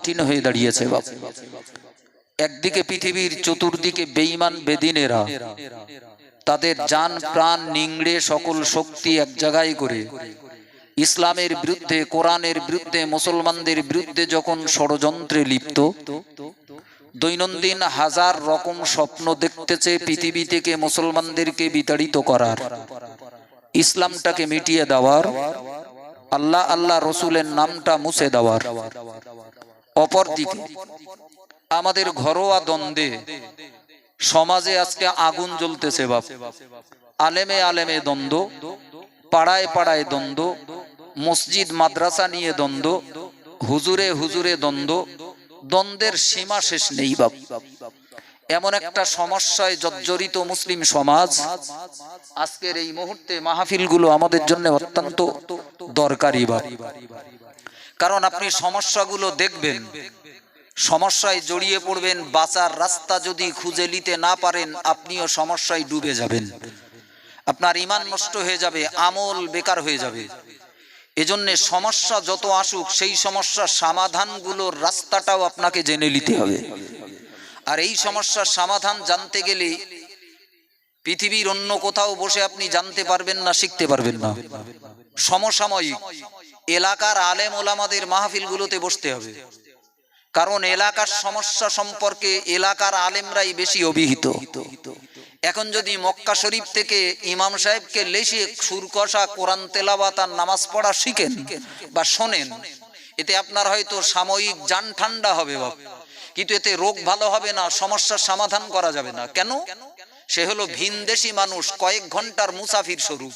কঠিন হয়ে দাঁড়িয়েছে একদিকে পৃথিবীর চতুর্দিকে বেঈমান বেদিনেরা, তাদের যান, প্রাণ নিংড়ে সকল শক্তি এক জায়গায় করে। ইসলামের বিরুদ্ধে, কোরআনের বিরুদ্ধে, মুসলমানদের বিরুদ্ধে যখন ষড়যন্ত্রে লিপ্ত, দৈনন্দিন হাজার রকম স্বপ্ন দেখতেছে পৃথিবী থেকে মুসলমানদেরকে বিতাড়িত করার। ইসলামটাকে মিটিয়ে দেওয়ার, আল্লাহ আল্লাহ রসুলের নামটা মুছে দেওয়ার। অপরদিকে আমাদের ঘরোয়া দ্বন্দ্বে সমাজে আজকে আগুন জ্বলতেছে বাপ। আলেমে আলেমে দ্বন্দ্ব, পাড়ায় পাড়ায় দ্বন্দ্ব, মসজিদ, মাদ্রাসা নিয়ে দ্বন্দ্ব, হুজুরে হুজুরে দ্বন্দ্ব, দ্বন্দ্বের সীমা শেষ নেই বাপ। এমন একটা সমস্যায় জর্জরিত মুসলিম সমাজ আজকের এই মুহূর্তে মাহফিলগুলো আমাদের জন্য অত্যন্ত দরকারি বাপ। কারণ আপনি সমস্যাগুলো দেখবেন। সমস্যায় জড়িয়ে পড়বেন, বাঁচার রাস্তা যদি খুঁজে নিতে না পারেন, আপনিও সমস্যায় ডুবে যাবেন। আপনার ইমান নষ্ট হয়ে যাবে, আমল বেকার হয়ে যাবে। এজন্যে সমস্যা যত আসুক, সেই সমস্যার সমাধানগুলোর রাস্তাটাও আপনাকে জেনে নিতে হবে। আর এই সমস্যার সমাধান জানতে গেলে পৃথিবীর অন্য কোথাও বসে আপনি জানতে পারবেন না, শিখতে পারবেন না। সমসাময়িক, এলাকার আলেম ওলামাদের মাহফিলগুলোতে বসতে হবে। কারণ এলাকার সমস্যা সম্পর্কে এলাকার আলেমরাই বেশি অভিহিত। এখন যদি মক্কা শরীফ থেকে ইমাম সাহেবকে লেসে সুর কষা কোরআন তেলাবা তার নামাজ পড়া শিখেন বা শোনেন, এতে আপনার হয়তো সাময়িক যান ঠান্ডা হবে কিন্তু এতে রোগ ভালো হবে না, সমস্যার সমাধান করা যাবে না। কেন? সে হলো ভিনদেশি মানুষ, কয়েক ঘণ্টার মুসাফির স্বরূপ,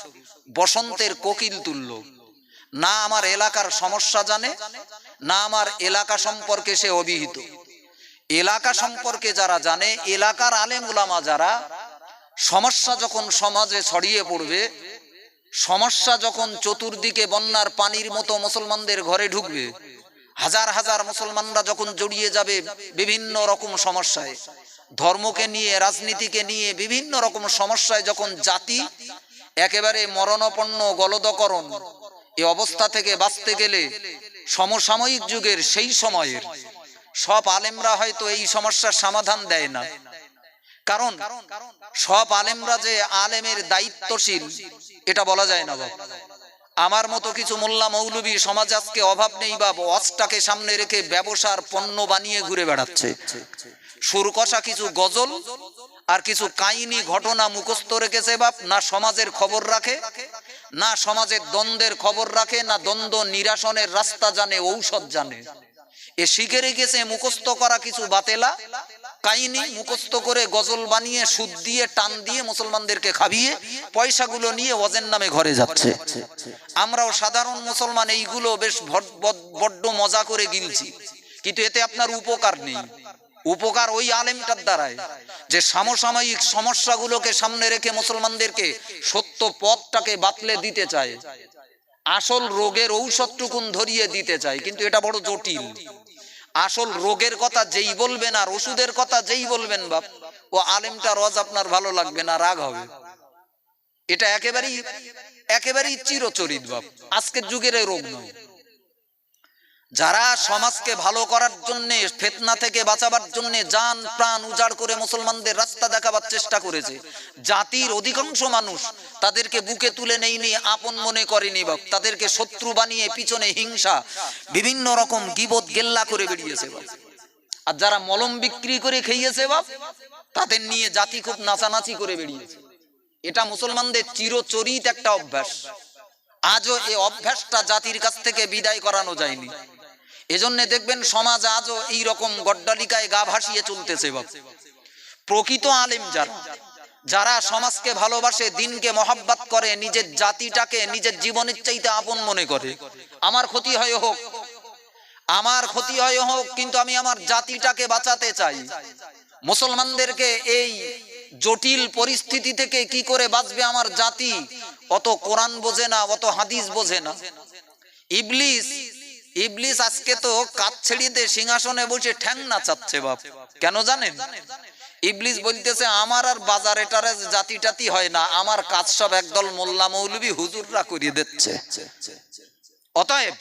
বসন্তের কোকিল তুল্য। না আমার এলাকার সমস্যা জানে, না আমার এলাকা সম্পর্কে সে অভিহিত। এলাকা সম্পর্কে যারা জানে, এলাকার আলেম উলামা যারা, সমস্যা যখন সমাজে ছড়িয়ে পড়বে, সমস্যা যখন চতুর্দিকে বন্যার পানির মতো মুসলমানদের ঘরে ঢুকবে, হাজার হাজার মুসলমানরা যখন জড়িয়ে যাবে বিভিন্ন রকম সমস্যায় ধর্মকে নিয়ে, রাজনীতিকে নিয়ে বিভিন্ন রকম সমস্যায় যখন জাতি একেবারে মরণপন্ন গলদকরণ, এ অবস্থা থেকে বাঁচতে গেলে সমসাময়িক যুগের সেই সময়ের সব আলেমরা হয়তো এই সমস্যার সমাধান দেয় না। কারণ সব আলেমরা যে আলেমের দায়িত্বশীল, এটা বলা যায় না বাবা আমার মতো কিছু মোল্লা মৌলবী সমাজ আজকে অভাব নেই বা অস্টাকে সামনে রেখে ব্যবসার পণ্য বানিয়ে ঘুরে বেড়াচ্ছে। সুরকষা কিছু গজল আর কিছু কাহিনী ঘটনা মুখস্থ রেখেছে বাপ, না সমাজের খবর রাখে, না সমাজের দ্বন্দ্বের খবর রাখে, না দ্বন্দ্ব নিরাসনের রাস্তা জানে, ঔষধ জানে। এ শিখে রেখেছে মুখস্থ করা কিছু বাতেলা, কাহিনী মুখস্থ করে গজল বানিয়ে সুদ দিয়ে, টান দিয়ে মুসলমানদেরকে খাবিয়ে, পয়সাগুলো নিয়ে ওজের নামে ঘরে যাচ্ছে। আমরাও সাধারণ মুসলমান, এইগুলো বেশ বড্ড মজা করে গিলছি। কিন্তু এতে আপনার উপকার নেই। উপকার ওই আলেমটার দ্বারায় যে সমসাময়িক সমস্যাগুলোকে সামনে রেখে মুসলমানদেরকে সত্য পথটাকে বাতলে দিতে চায়, আসল রোগের ঔষধটুকুন ধরিয়ে দিতে চায়, কিন্তু এটা বড় জটিল। আসল রোগের কথা যেই বলবেন আর ওষুধের কথা যেই বলবেন বাপ, ও আলেমটা রজ আপনার ভালো লাগবে না, রাগ হবে। এটা একেবারেই একেবারেই চিরচরিত বাপ। আজকের যুগের রোগ নয়। যারা সমাজকে ভালো করার জন্য, ফেতনা থেকে বাঁচাবার জন্য জান প্রাণ উজাড় করে মুসলমানদের রাস্তা দেখাবার চেষ্টা করেছে। জাতির অধিকাংশ মানুষ তাদেরকে বুকে তুলে নেয়নি, আপন মনে করেনি বাপ। তাদেরকে শত্রু বানিয়ে পিছনে হিংসা, বিভিন্ন রকম গিবত গেল্লা করে বেরিয়েছে বাপ। আর যারা মলম বিক্রি করে খেয়েছে বাপ, তাদের নিয়ে জাতি খুব নাচানাচি করে বেরিয়েছে এটা মুসলমানদের চিরচরিত একটা অভ্যাস। আজও এই অভ্যাসটা জাতির কাছ থেকে বিদায় করানো যায়নি। এজন্য দেখবেন সমাজ আজও এই রকম গড্ডালিকায় গা ভাসিয়ে চলতেছে প্রকৃত আলেম যারা যারা সমাজকে ভালোবাসে, দিনকে মহাব্বাত করে, নিজের জাতিটাকে, নিজের জীবনের চাইতে আপন মনে করে। আমার ক্ষতি হয় হোক, আমার ক্ষতি হয় হোক, কিন্তু আমি আমার জাতিটাকে বাঁচাতে চাই। মুসলমানদেরকে এই জটিল পরিস্থিতি থেকে কি করে বাঁচবে আমার জাতি? অত কোরআন বোঝে না, অত হাদিস বোঝে না। ইবলিস ইবলিস আজকে তো কাজ দিয়ে সিংহাসনে বসে ঠ্যাং নাচাচ্ছে বাপ। কেন জানেন? ইবলিস বলতেছে, আমার আর বাজার এটারে জাতি টাতি হয় না, আমার কাজ সব একদল মোল্লা মৌলবি হুজুররা করিয়ে দিচ্ছে। অতএব,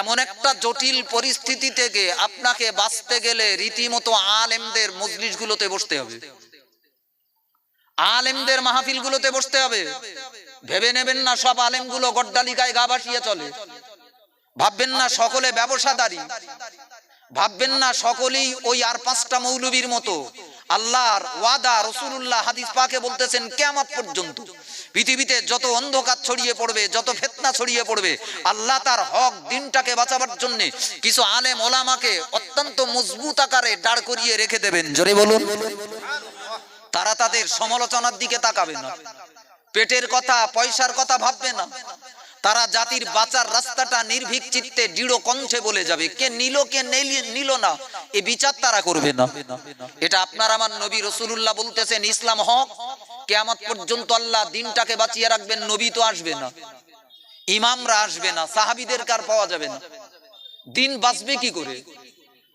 এমন একটা জটিল পরিস্থিতি থেকে আপনাকে বাঁচতে গেলে রীতিমতো আলেমদের মজলিসগুলোতে বসতে হবে। আলেমদের মাহফিলগুলোতে বসতে হবে। ভেবে নেবেন না সব আলেমগুলো গড্ডালিকায় গা ভাসিয়ে চলে। ভাববেন না সকলে ব্যবসাদারি। ভাববেন না সকলেই ওই আর পাঁচটা মৌলবীর মতো। আল্লাহর ওয়াদা রসুল্লাহ হাদিস পাকে বলতেছেন কেমত পর্যন্ত। পৃথিবীতে যত অন্ধকার ছড়িয়ে পড়বে, যত ফেতনা ছড়িয়ে পড়বে, আল্লাহ তার হক, দিনটাকে বাঁচাবার জন্য কিছু আলেম ওলামাকে অত্যন্ত মজবুত আকারে দাঁড় করিয়ে রেখে দেবেন। জোরে বলুন। তারা তাদের সমালোচনার দিকে তাকাবে না। পেটের কথা, পয়সার কথা ভাববে না। তারা জাতির বাঁচার রাস্তাটা নির্ভীক চিত্তে দৃঢ় কণ্ঠে বলে যাবে। কে নিল, কে নেলি- না, এ বিচার তারা করবে না। এটা আপনার আমার নবী রসুল্লাহ বলতেছেন, ইসলাম হক। কেয়ামত পর্যন্ত আল্লাহ দিনটাকে বাঁচিয়ে রাখবেন, নবী তো আসবে না। ইমামরা আসবে না, সাহাবিদের কার পাওয়া যাবে না। দিন বাঁচবে কি করে?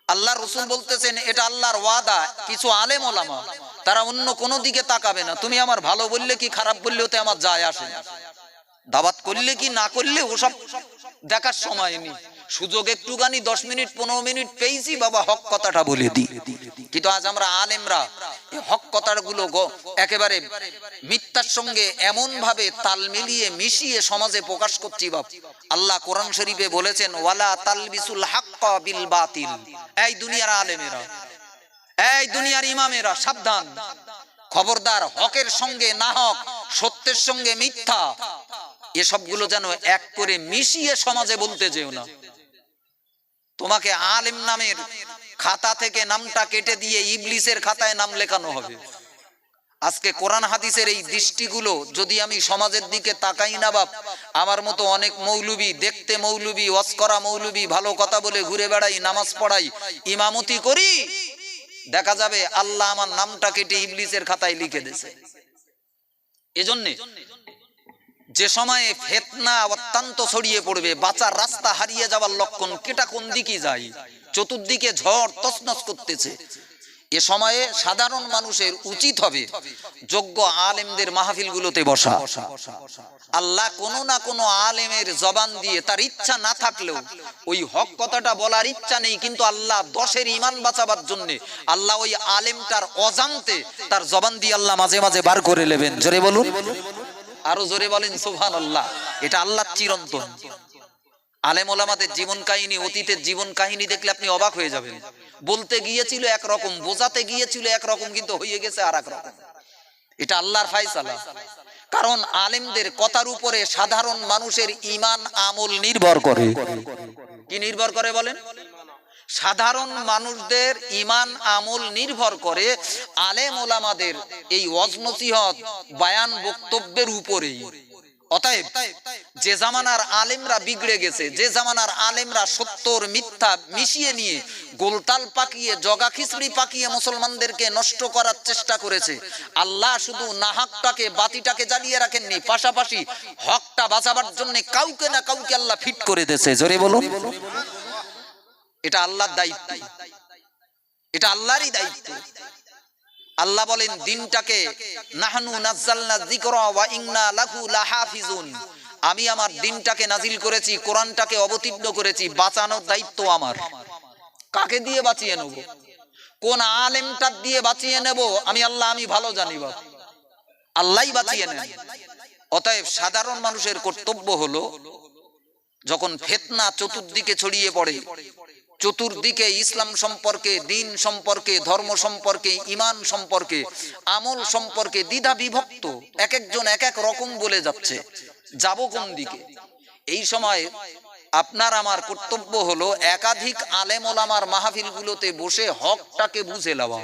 আল্লাহ রসুল বলতেছেন, এটা আল্লাহর ওয়াদা, কিছু আলেম ওলামা, তারা অন্য কোনো দিকে তাকাবে না। তুমি আমার ভালো বললে কি, খারাপ বললেও ওতে আমার যায় আসে না। দাবাত করলে কি না করলে ওসব দেখার সময় নেই। সুযোগ একটুখানি দশ মিনিট, পনেরো মিনিট পেয়েছি, বাবা হক কথাটা বলে দিই। কিন্তু আজ আমরা আলেমরা হক কথাগুলো একেবারে মিথ্যার সঙ্গে এমন ভাবে তাল মিলিয়ে মিশিয়ে সমাজে প্রকাশ করছি, বাপ। আল্লাহ কোরআন শরীফে বলেছেন, ওয়ালা তালবিসুল হাক্কা বিল বাতিল। এই দুনিয়ার আলেমেরা, এই দুনিয়ার ইমামেরা, সাবধান। খবরদার, হকের সঙ্গে না হক, সত্যের সঙ্গে মিথ্যা। এসবগুলো যেন এক করে মিশিয়ে সমাজে বলতে যেও না। তোমাকে আলেম নামের খাতা থেকে নামটা কেটে দিয়ে ইবলিসের খাতায় নাম লেখানো হবে। আজকে কোরআন হাদিসের এই দৃষ্টিগুলো যদি আমি সমাজের দিকে তাকাই না বাপ, আমার মতো অনেক মৌলবি, দেখতে মৌলবি ওয়াসকরা মৌলবি, ভালো কথা বলে ঘুরে বেড়াই, নামাজ পড়াই, ইমামতি করি, দেখা যাবে আল্লাহ আমার নামটা কেটে ইবলিসের খাতায় লিখে দিয়েছে। এজন্যে যে সময়ে ফেতনা অত্যন্ত ছড়িয়ে পড়বে, বাঁচার রাস্তা হারিয়ে যাওয়ার লক্ষণ কেটা কোন দিকে যায়? চতুর্দিকে ঝড় তছনছ করতেছে। এ সময়ে সাধারণ মানুষের উচিত হবে যোগ্য আলেমদের মাহফিলগুলোতে বসা। আল্লাহ কোনো না কোনো আলেমের জবান দিয়ে তার ইচ্ছা না থাকলেও ওই হক কথাটা বলার ইচ্ছা নেই, কিন্তু আল্লাহ দশের ইমান বাঁচাবার জন্য আল্লাহ ওই আলেমটার অজান্তে তার জবান দিয়ে আল্লাহ মাঝে মাঝে বার করে নেবেন। জোরে বলুন। আরও জোরে বলেন সুভান আল্লাহ এটা আল্লাহ চিরন্তন। আলেম ওলামাদের জীবন কাহিনী, অতীতের জীবন কাহিনী দেখলে আপনি অবাক হয়ে যাবেন। বলতে গিয়েছিল একরকম, বোঝাতে গিয়েছিল একরকম, কিন্তু হয়ে গেছে আর এক রকম। এটা আল্লাহর ফাইসালা কারণ আলেমদের কথার উপরে সাধারণ মানুষের ইমান আমল নির্ভর করে। কি নির্ভর করে বলেন? সাধারণ মানুষদের ইমান আমল নির্ভর করে আলেম ওলামাদের এই অজনসিহত বায়ান বক্তব্যের উপরেই। অতএব, যে জামানার আলেমরা বিগড়ে গেছে, যে জামানার আলেমরা সত্যর মিথ্যা মিশিয়ে নিয়ে গোলতাল পাকিয়ে, জগা খিচড়ি পাকিয়ে মুসলমানদেরকে নষ্ট করার চেষ্টা করেছে, আল্লাহ শুধু নাহাকটাকে বাতিটাকে জ্বালিয়ে রাখেননি, পাশাপাশি হকটা বাঁচাবার জন্য কাউকে না কাউকে আল্লাহ ফিট করে দিয়েছে। জোরে বলুন। এটা আল্লাহর দায়িত্ব। এটা আল্লাহরই দায়িত্ব। আল্লাহ বলেন, দিনটাকে নাহনু নাজ্জালনা যিকরা ওয়া ইন্না লাহু লাহাফিজুন। আমি আমার দিনটাকে নাজিল করেছি, কোরআনটাকে অবতীর্ণ করেছি, বাঁচানোর দায়িত্ব আমার। কাকে দিয়ে বাঁচিয়ে নেব? কোন আলেমটা দিয়ে বাঁচিয়ে নেব? আমি আল্লাহ, আমি ভালো জানি বাপ। আল্লাহই বাঁচিয়ে নেন। অতএব সাধারণ মানুষের কর্তব্য হলো, যখন ফেতনা চতুর্দিকে ছড়িয়ে পড়ে চতুর্দিকে ইসলাম সম্পর্কে, দিন সম্পর্কে, ধর্ম সম্পর্কে ইমান সম্পর্কে, আমল সম্পর্কে দ্বিধা বিভক্ত এক একজন এক এক রকম বলে যাচ্ছে। যাব কোন দিকে? এই সময় আপনার আমার কর্তব্য হলো একাধিক আলেম ওলামার মাহফিলগুলোতে বসে হকটাকে বুঝে লওয়া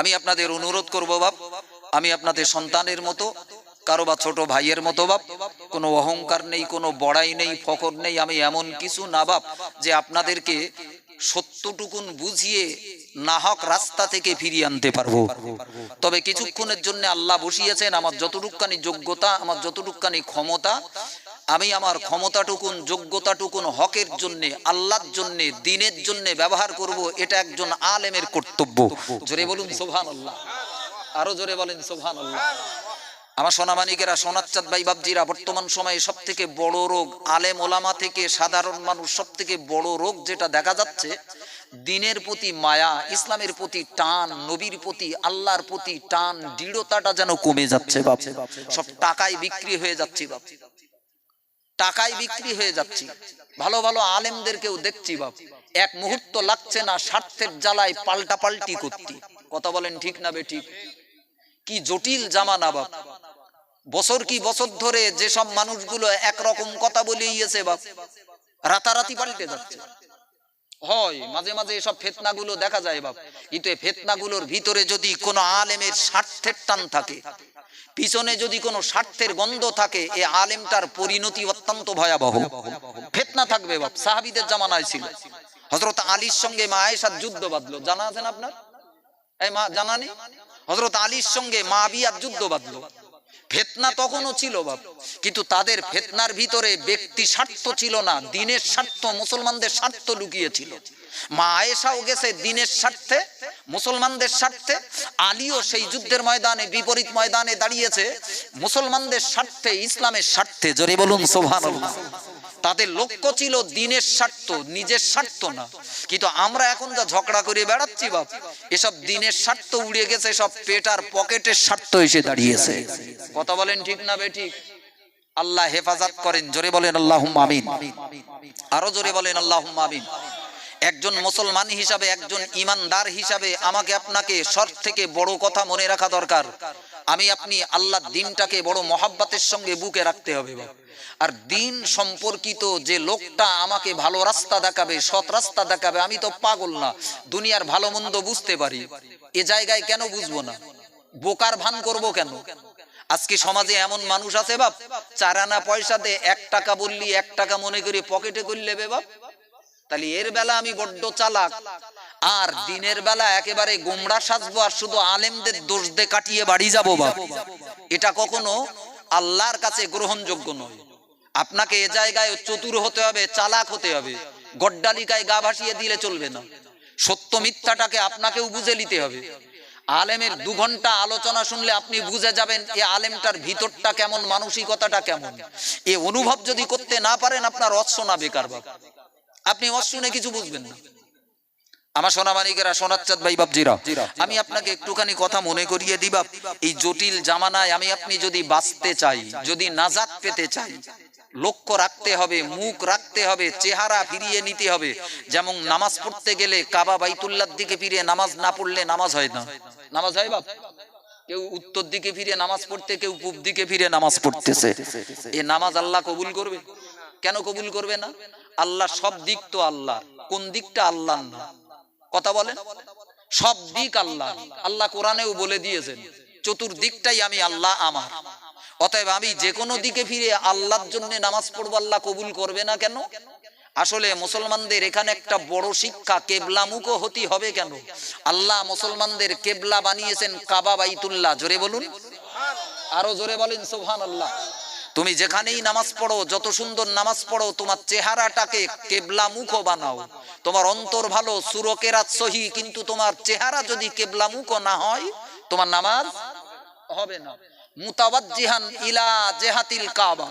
আমি আপনাদের অনুরোধ করব বাপ, আমি আপনাদের সন্তানের মতো কারও বা ছোট ভাইয়ের মতো বাপ, কোনো অহংকার নেই, কোনো বড়াই নেই ফকর নেই, আমি এমন কিছু না বাপ যে আপনাদেরকে সত্যটুকুন বুঝিয়ে নাহক রাস্তা থেকে ফিরিয়ে আনতে পারব। তবে কিছুক্ষণের জন্য আল্লাহ বসিয়েছেন, আমার যতটুকখানি যোগ্যতা, আমার যতটুকখানি ক্ষমতা, আমি আমার ক্ষমতাটুকুন, যোগ্যতাটুকুন, হকের জন্য, আল্লাহর জন্য, দিনের জন্য ব্যবহার করব, এটা একজন আলেমের কর্তব্য। জোরে বলুন সোভান আল্লাহ আরও জোরে বলেন সোভান আল্লাহ আমার সোনামানিকেরা, সোনাচ্চাঁদ ভাই বাবজিরা বর্তমান সময়ে সব থেকে বড় রোগ, আলেম ওলামা থেকে সাধারণ মানুষ সব থেকে বড় রোগ যেটা দেখা যাচ্ছে, দিনের প্রতি মায়া, ইসলামের প্রতি টান, নবীর প্রতি, আল্লাহর প্রতি টান, দৃঢ়তাটা যেন কমে যাচ্ছে সব টাকায় বিক্রি হয়ে যাচ্ছে টাকায় বিক্রি হয়ে যাচ্ছি। ভালো ভালো আলেমদেরকেও দেখছি বাপ। এক মুহূর্ত লাগছে না, স্বার্থের জ্বালায় পাল্টা পাল্টি করতে। কথা বলেন ঠিক না বে ঠিক? কি জটিল জামানা বাপ। বছর কি বছর ধরে যেসব মানুষগুলো একরকম কথা বলে ইয়েছে বাপ রাতারাতি পাল্টে যাচ্ছে। হয়, মাঝে মাঝে এসব ফেতনাগুলো দেখা যায় বাপ। কিন্তু ফেতনাগুলোর ভিতরে যদি কোনো আলেমের স্বার্থের টান থাকে, পিছনে যদি কোনো স্বার্থের গন্ধ থাকে, এ আলেমটার পরিণতি অত্যন্ত ভয়াবহ। ফেতনা থাকবে বাপ, সাহাবিদের জামানায় ছিল। হজরত আলীর সঙ্গে মা আয়েশার যুদ্ধ বাঁধলো। জানা আছেন আপনার? এই মা জানা নেই? হজরত আলীর সঙ্গে মা বিয়ার যুদ্ধ বাঁধলো। ফেতনা তখনও ছিল বাপ। কিন্তু তাদের ফেতনার ভিতরে ব্যক্তি স্বার্থ ছিল না, দিনের স্বার্থ মুসলমানদের স্বার্থ লুকিয়েছিল। মা আয়েশাও গেছে দিনের স্বার্থে, মুসলমানদের স্বার্থে। আলীও সেই যুদ্ধের ময়দানে, বিপরীত ময়দানে দাঁড়িয়েছে। মুসলমানদের স্বার্থে, ইসলামের স্বার্থে, জোরে বলুন সোভানুল্লাহ তাদের লক্ষ্য ছিল দিনের স্বার্থ, নিজের স্বার্থ না। কিন্তু আমরা এখন যা ঝগড়া করে বেড়াচ্ছি, বাপ, এসব দিনের স্বার্থ উড়ে গেছে, সব পেটার পকেটের স্বার্থ এসে দাঁড়িয়েছে। কথা বলেন ঠিক না, বেঠিক? আল্লাহ হেফাজত করেন, জোরে বলেন আল্লাহ আমিন। আরও জোরে বলেন আল্লাহ আমিন। একজন মুসলমান হিসাবে, একজন ইমানদার হিসাবে আমাকে আপনাকে সব থেকে বড় কথা মনে রাখা দরকার। আমি আপনি আল্লাহ দিনটাকে বড় মহাব্বাতের সঙ্গে বুকে রাখতে হবে। আর দিন সম্পর্কিত যে লোকটা আমাকে ভালো রাস্তা দেখাবে, সৎ রাস্তা দেখাবে, আমি তো পাগল না। দুনিয়ার ভালো মন্দ বুঝতে পারি। এ জায়গায় কেন বুঝব না? বোকার ভান করব কেন? আজকে সমাজে এমন মানুষ আছে বাপ, চার আনা পয়সাতে এক টাকা বললি, এক টাকা মনে করে পকেটে করলে বাপ। তাহলে এর বেলা আমি বড্ড চালাক। আর দিনের বেলা একেবারে গোমড়া সাজবো আর শুধু আলেমদের দোষ দিয়ে কাটিয়ে বাড়ি যাব বা এটা কখনো আল্লাহর কাছে গ্রহণযোগ্য নয়। আপনাকে এ জায়গায় চতুর হতে হবে, চালাক হতে হবে। গড্ডালিকায় গা ভাসিয়ে দিলে চলবে না। সত্য মিথ্যাটাকে আপনাকেও বুঝে নিতে হবে। আলেমের দু ঘণ্টা আলোচনা শুনলে আপনি বুঝে যাবেন এ আলেমটার ভিতরটা কেমন, মানসিকতাটা কেমন। এ অনুভব যদি করতে না পারেন, আপনার অশ্বনা বেকার আপনি অশুনে কিছু বুঝবেন না। আমার সোনামানিকেরা সোনাচ্চাঁদ ভাই বাবজিরা আমি আপনাকে একটুখানি কথা মনে করিয়ে দিবা এই জটিল জামানায় আমি আপনি যদি বাঁচতে চাই যদি নাজাত পেতে চাই লক্ষ্য রাখতে হবে মুখ রাখতে হবে চেহারা ফিরিয়ে নিতে হবে। যেমন নামাজ পড়তে গেলে কাবা বাইতুল্লার দিকে ফিরে নামাজ না পড়লে নামাজ হয় না। নামাজ হয় বাপ? কেউ উত্তর দিকে ফিরে নামাজ পড়তে কেউ পূব দিকে ফিরে নামাজ পড়তেছে। এ নামাজ আল্লাহ কবুল করবে? কেন কবুল করবে না? আল্লাহ সব দিক তো আল্লাহ কোন দিকটা আল্লাহ না? কথা বলেন? সব দিক আল্লাহ। আল্লাহ কোরআনেও বলে দিয়েছেন, চতুর্দিকটাই আমি আল্লাহ আমার। অতএব আমি যে কোনো দিকে ফিরে আল্লাহর জন্য নামাজ পড়ব, আল্লাহ কবুল করবে না কেন? আসলে মুসলমানদের এখানে একটা বড় শিক্ষা কেবলামুখও হতে হবে কেন? আল্লাহ মুসলমানদের কেবলা বানিয়েছেন কাবা বাইতুল্লাহ। জোরে বলুন। আরও জোরে বলেন সোহান আল্লাহ তুমি যেখানেই নামাজ পড়ো, যত সুন্দর নামাজ পড়ো, তোমার চেহারাটাকে কেবলা মুখ বানাও। তোমার অন্তর ভালো, সুরকেরাত সহি, কিন্তু তোমার চেহারা যদি কেবলা মুখ না হয়, তোমার নামাজ হবে না। মুতাওয়াজ্জিহান ইলা জেহাতিল কাবা।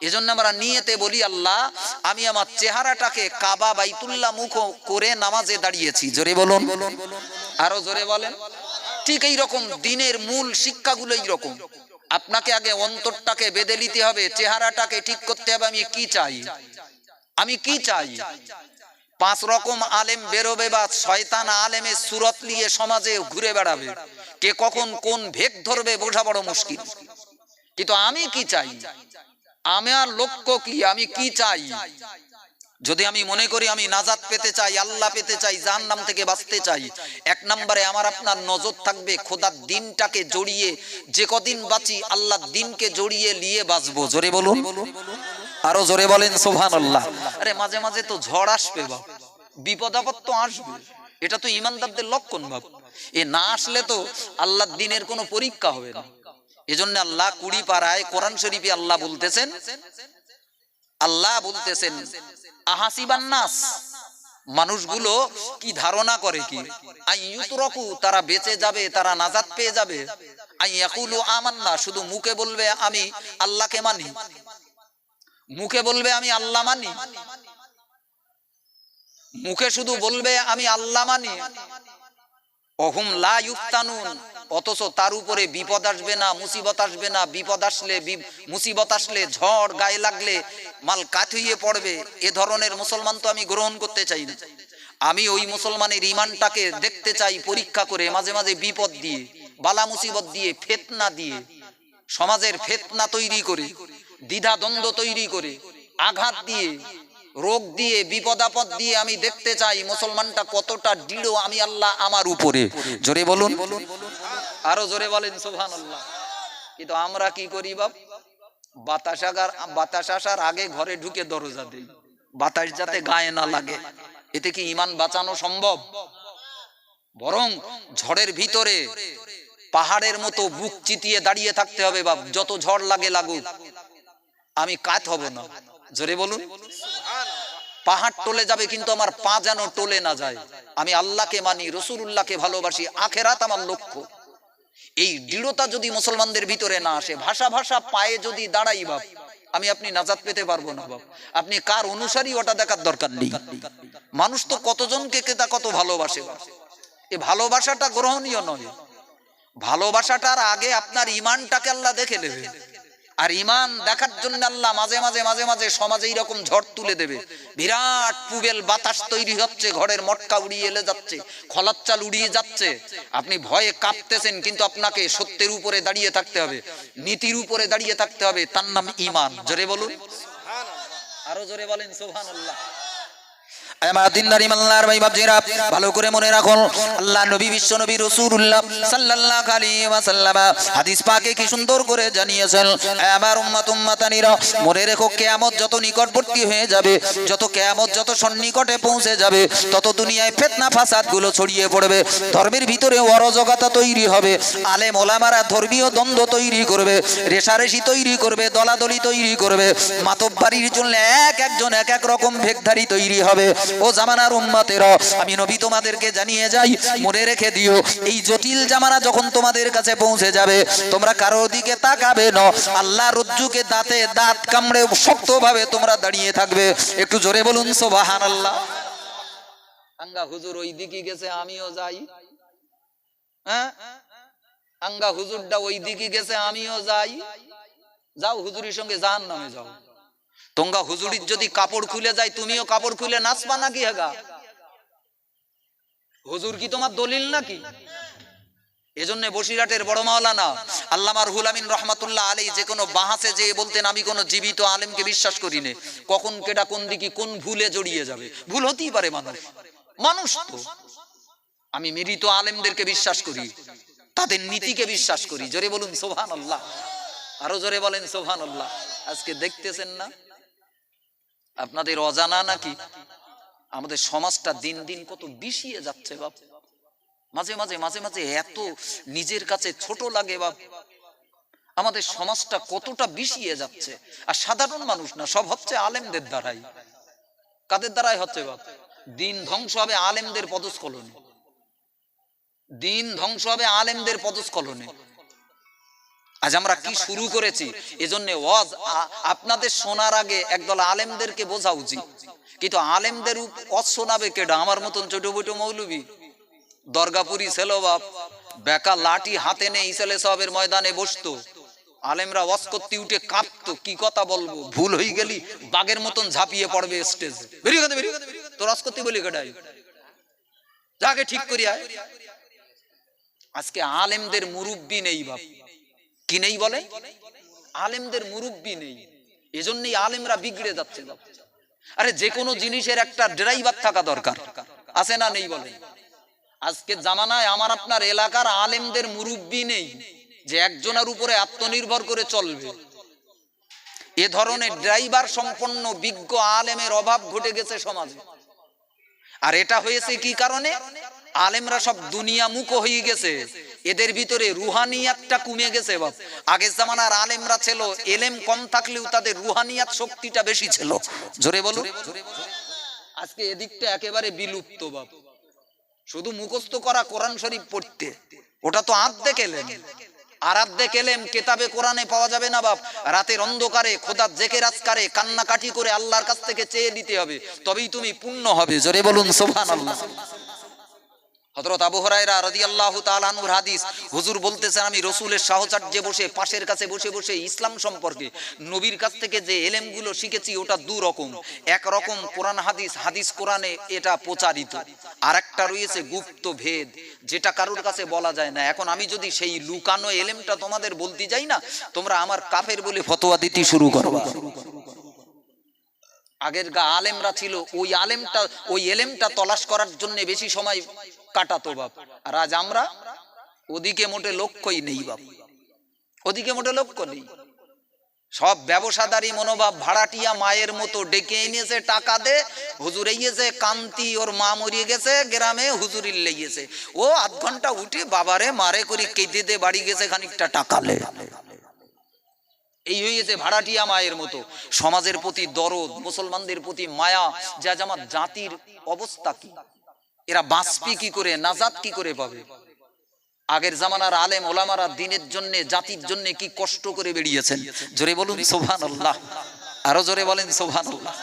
এজন্য আমরা নিয়েতে বলি, আল্লাহ, আমি আমার চেহারাটাকে কাবা বাইতুল্লাহ মুখ করে নামাজে দাঁড়িয়েছি। জোরে বলুন। আরও জোরে বলেন। ঠিক এই রকম দিনের মূল শিক্ষাগুলো এই রকম আপনাকে আগে অন্তরটাকে বেঁধে নিতে হবে, চেহারাটাকে ঠিক করতে হবে, আমি কি চাই? আমি কি চাই? পাঁচ রকম আলেম বেরোবে বা শয়তান আলেমের সুরত নিয়ে সমাজে ঘুরে বেড়াবে। কে কখন কোন ভেগ ধরবে বোঝা বড় মুশকিল। কিন্তু আমি কি চাই? আমার লক্ষ্য কি? আমি কি চাই? যদি আমি মনে করি আমি নাজাত পেতে চাই, আল্লাহ পেতে চাই জান নাম থেকে বাঁচতে চাই, এক নম্বরে আমার আপনার নজর থাকবে খোদার দিনটাকে জড়িয়ে, যে কদিন বাঁচি আল্লাহ দিনকে জড়িয়ে নিয়ে বাঁচবো। জোরে বলুন। আরও জোরে বলেন সোভান আল্লাহ আরে মাঝে মাঝে তো ঝড় আসবে বাপ। বিপদ আপদ তো আসবে। এটা তো ইমানদারদের লক্ষণ বাপ। এ না আসলে তো আল্লাহ দিনের কোনো পরীক্ষা হবে না। এজন্য আল্লাহ কুড়ি পাড়ায় কোরআন শরীফে আল্লাহ বলতেছেন আল্লাহ বলতেছেন আহাসিবান নাস মানুষগুলো কি ধারণা করে কি? তারা বেঁচে যাবে, তারা নাজাত পেয়ে যাবে। আমান্না, শুধু মুখে বলবে আমি আল্লাহকে মানি। মুখে বলবে আমি আল্লাহ মানি। মুখে শুধু বলবে আমি আল্লাহ মানি। অহুম লা ইউফতানুন, অথচ তার উপরে বিপদ আসবে না, মুসিবত আসবে না, বিপদ আসলে মুসিবত আসলে ঝড় গায়ে লাগলে মাল কাথুইয়ে পড়বে। এ ধরনের মুসলমান তো আমি গ্রহণ করতে চাই না। আমি ওই মুসলমানের ইমানটাকে দেখতে চাই পরীক্ষা করে, মাঝে মাঝে বিপদ দিয়ে, বালা মুসিবত দিয়ে, ফেতনা দিয়ে, সমাজের ফেতনা তৈরি করে দ্বিধা দ্বন্দ্ব তৈরি করে, আঘাত দিয়ে রোগ দিয়ে, বিপদ আপদ দিয়ে আমি দেখতে চাই মুসলমানটা কতটা দৃঢ় আমি আল্লাহ আমার উপরে। জোরে বলুন। আরও জোরে বলেন সোহান কিন্তু আমরা কি করি বাপ? বাতাস বাতাস আসার আগে ঘরে ঢুকে দরজা দেই। বাতাস যাতে গায়ে না লাগে। এতে কি ইমান বাঁচানো সম্ভব? বরং ঝড়ের ভিতরে পাহাড়ের মতো বুক চিতিয়ে দাঁড়িয়ে থাকতে হবে বাপ। যত ঝড় লাগে লাগুক। আমি কাত হব না। জোরে বলুন। পাহাড় টলে যাবে কিন্তু আমার পা যেন টলে না যায়। আমি আল্লাহকে মানি রসুল্লাহকে ভালোবাসি, আখেরাত আমার লক্ষ্য। এই দৃঢ়তা যদি মুসলমানদের ভিতরে না আসে, ভাষা ভাষা পায়ে যদি দাঁড়াই বাপ, আমি আপনি নাজাত পেতে পারব না বাপ। আপনি কার অনুসারী ওটা দেখার দরকার নেই। মানুষ তো কতজনকে কেতা কত ভালোবাসে এ ভালোবাসাটা গ্রহণীয় নয়। ভালোবাসাটার আগে আপনার ইমানটাকে আল্লাহ দেখে নেবে। আর ইমান দেখার জন্য আল্লাহ মাঝে মাঝে মাঝে মাঝে সমাজে এইরকম ঝড় তুলে দেবে। বিরাট পুবেল বাতাস তৈরি হচ্ছে, ঘরের মটকা উড়িয়ে এলে যাচ্ছে, খলার চাল উড়িয়ে যাচ্ছে। আপনি ভয়ে কাঁপতেছেন, কিন্তু আপনাকে সত্যের উপরে দাঁড়িয়ে থাকতে হবে, নীতির উপরে দাঁড়িয়ে থাকতে হবে। তার নাম ইমান। জোরে বলুন। আরও জোরে বলেন সোহান আল্লাহ আমার দিনদারি মাল্লার ভাই বাপজিরা, ভালো করে মনে রাখুন, আল্লাহ নবী, বিশ্ব নবী রাসূলুল্লাহ সাল্লাল্লাহু আলাইহি ওয়াসাল্লাম হাদিস পাকে কি সুন্দর করে জানিয়েছেন আমার উম্মত মনে রেখো কিয়ামত যত নিকটবর্তী হয়ে যাবে, যত কিয়ামত যত সন্নিকটে পৌঁছে যাবে, তত দুনিয়ায় ফিতনা ফাসাদগুলো ছড়িয়ে পড়বে, ধর্মের ভিতরে অরাজকতা তৈরি হবে, আলেম ওলামারা ধর্মীয় দ্বন্দ্ব তৈরি করবে, রেশারেশি তৈরি করবে, দলাদলি তৈরি করবে মাতব্বাড়ির জন্য এক একজন এক এক রকম ভেগধারী তৈরি হবে ও জামানার উম্মাতের, আমি নবী তোমাদেরকে জানিয়ে যাই, মনে রেখে দিও, এই জটিল জামানা যখন তোমাদের কাছে পৌঁছে যাবে, তোমরা কারও দিকে তাকাবে না, আল্লাহ রজ্জুকে দাঁতে দাঁত কামড়ে শক্তভাবে তোমরা দাঁড়িয়ে থাকবে, একটু জোরে বলুন সোবাহান আল্লাহ আঙ্গা হুজুর ওই দিকে গেছে, আমিও যাই। হ্যাঁ? আঙ্গা হুজুরটা ওই দিকে গেছে, আমিও যাই। যাও হুজুরের সঙ্গে জাহান নামে যাও। তোমরা হুজুরির যদি কাপড় খুলে যায়, তুমিও কাপড় খুলে নাচবা নাকি হেগা? হুজুর কি তোমার দলিল নাকি? এজন্য বসিরহাটের বড় মাওলানা আল্লামার হুলামিন রহমাতুল্লাহ আলী যে কোনো বাহাসে যে বলতেন, আমি কোনো জীবিত আলেমকে বিশ্বাস করি নে। কখন কেডা কোন দিকে কোন ভুলে জড়িয়ে যাবে? ভুল হতেই পারে মানুষ। মানুষ তো। আমি মৃত আলেমদেরকে বিশ্বাস করি, তাদের নীতিকে বিশ্বাস করি। জোরে বলুন সোহান আল্লাহ আরও জোরে বলেন সোহান আল্লাহ আজকে দেখতেছেন না? আপনাদের অজানা নাকি? আমাদের সমাজটা দিন দিন কত বিষিয়ে যাচ্ছে বাপ। মাঝে মাঝে মাঝে মাঝে এত নিজের কাছে ছোট লাগে বাপ। আমাদের সমাজটা কতটা বিষিয়ে যাচ্ছে। আর সাধারণ মানুষ না, সব হচ্ছে আলেমদের দ্বারাই। কাদের দ্বারাই হচ্ছে বাপ? দিন ধ্বংস হবে আলেমদের পদস্খলনে। দিন ধ্বংস হবে আলেমদের পদস্খলনে। আজ আমরা কি শুরু করেছি? এজন্য ওয়াজ আপনাদের শোনার আগে একদল আলেমদেরকে বোঝা উচিত। কিন্তু আলেমদের ওয়াজ শোনাবে কেডা? আমার মতন ছোট বটো মৌলবি। দরগাপুরি ছেলবাপ বেকা লাঠি হাতে নেই ইসলে সাহেবের ময়দানে বসতো। আলেমরা ওয়াজ করতে উঠে কাঁপতো, কি কথা বলব? ভুল হয়ে গেলি, বাঘের মতন ঝাঁপিয়ে পড়বে স্টেজ বেরিয়ে তোর ওয়াজ করতে বলি কেডাই যাকে ঠিক করিয়া আজকে আলেমদের মুরব্বি নেই বাপ। কি নেই বলে? আলেমদের মুরব্বি নেই। এজন্যই আলেমরা বিগড়ে যাচ্ছে। আরে যে কোনো জিনিসের একটা ড্রাইভার থাকা দরকার। আছে না নেই বলে? আজকে জামানায় আমার আপনার এলাকার আলেমদের মুরব্বি নেই যে একজনের উপরে আত্মনির্ভর করে চলবে। এ ধরনের ড্রাইভার সম্পন্ন বিজ্ঞ আলেমের অভাব ঘটে গেছে সমাজে। আর এটা হয়েছে কি কারণে? আলেমরা সব দুনিয়া মুখ হয়ে গেছে। এদের ভিতরে রুহানিয়াতটা কমে গেছে বাপ। আগের জামানার আলেমরা ছিল এলেম কম থাকলেও তাদের রুহানিয়াত শক্তিটা বেশি ছিল। জোরে বলুন। আজকে এদিকটা একেবারে বিলুপ্ত বাপ। শুধু মুখস্থ করা কোরআন শরীফ পড়তে। ওটা তো আর্ধেক এলেম। আর আর্ধেক এলেম কেতাবে কোরআনে পাওয়া যাবে না বাপ। রাতের অন্ধকারে খোদার জেকের আজকারে কান্নাকাটি করে আল্লাহর কাছ থেকে চেয়ে নিতে হবে। তবেই তুমি পূর্ণ হবে। জোরে বলুন সোভান আল্লাহ হযরত আবু হুরায়রা রাদিয়াল্লাহু তাআলা আনহুর হাদিস, হুজুর বলতেছেন, আমি রসুলের সাহচর্যে বসে, পাশের কাছে বসে বসে ইসলাম সম্পর্কে নবীর কাছ থেকে যে এলেমগুলো শিখেছি, ওটা দু রকম। এক রকম কোরআন হাদিস হাদিস কোরআনে এটা প্রচারিত। আর একটা রয়েছে গুপ্ত ভেদ, যেটা কারোর কাছে বলা যায় না। এখন আমি যদি সেই লুকানো এলেমটা তোমাদের বলতে যাই না, তোমরা আমার কাফের বলে ফতোয়া দিতে শুরু করবা আগের গা আলেমরা ছিল, ওই আলেমটা, ওই এলেমটা তলাশ করার জন্য বেশি সময় কাটাতো বাপ। আর আজ আমরা ওদিকে মোটে লক্ষ্যই নেই বাপ। ওদিকে মোটে লক্ষ্য নেই। সব ব্যবসাদারি মনোভাব ভাড়াটিয়া মায়ের মতো ডেকে এনেছে, টাকা দে। হুজুর এইয়েছে কান্তি, ওর মা মরিয়ে গেছে, গ্রামে হুজুরির লেগেছে ও আধ ঘণ্টা উঠে বাবারে মারে করে কেঁদে দে, বাড়ি গেছে খানিকটা টাকা লে। এই হয়েছে ভাড়াটিয়া মায়ের মতো। সমাজের প্রতি দরদ, মুসলমানদের প্রতি মায়া, যা আমার জাতির অবস্থা কি? এরা বাঁচবি কি করে নাজাদ কি করে পাবে? আগের জামানার আলেম, ওলামারা দিনের জন্য, জাতির জন্য কি কষ্ট করে বেরিয়েছেন জোরে বলুন সোভান আল্লাহ আরও জোরে বলেন সোভান আল্লাহ